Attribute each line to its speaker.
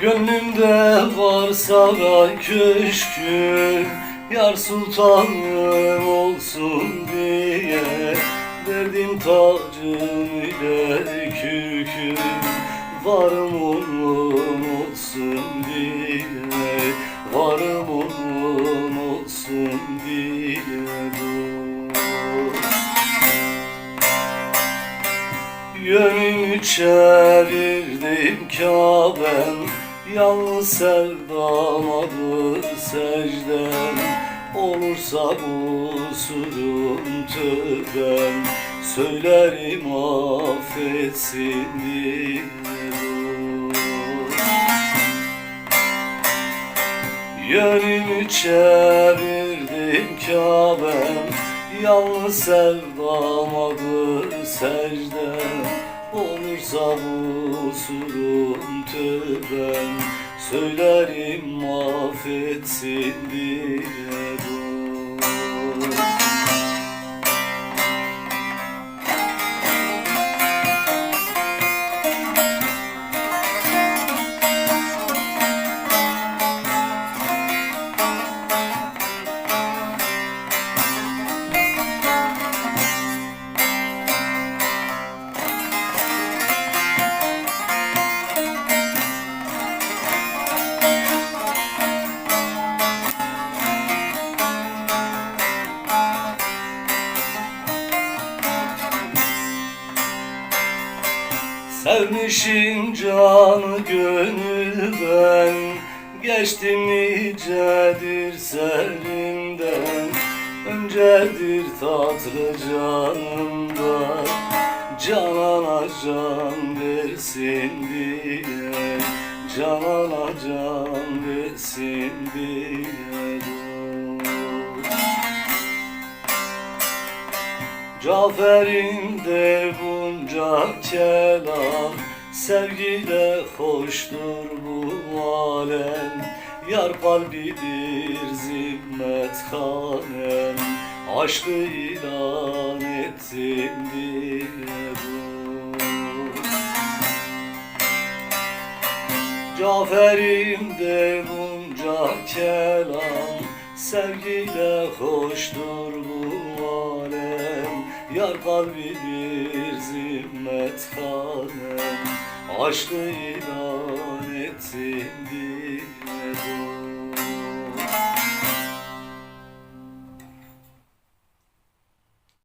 Speaker 1: Gönlümde var saray köşkü Yar sultanım olsun diye Verdim tacım ile kürküm Varım onun olsun diye Varım onun olsun diye. Yönümü çevirdim Kabe'm Yalnız sevdamadır secdem Olursa kusurum tövbem Söylerim affetsin diye. Yönümü çevirdim Kabe'm. Yalnız sevdamadır secdem Olursa kusurum tövbem Söylerim affetsin diye Sevmişim canı gönülden Geçtim nicedir serimden Öncedir tatlı canımda Canana can versin diye. Canana can versin diye Cafer'in de bunca kelam Sevgiyle hoştur bu alem Yar kalbidir zimmet hanem Aşkı ilan ettim dost. Cafer'im de bunca kelam Sevgiyle hoştur bu alem Yar kalbidir zimmet hanem Aşkı ilan ettim dost.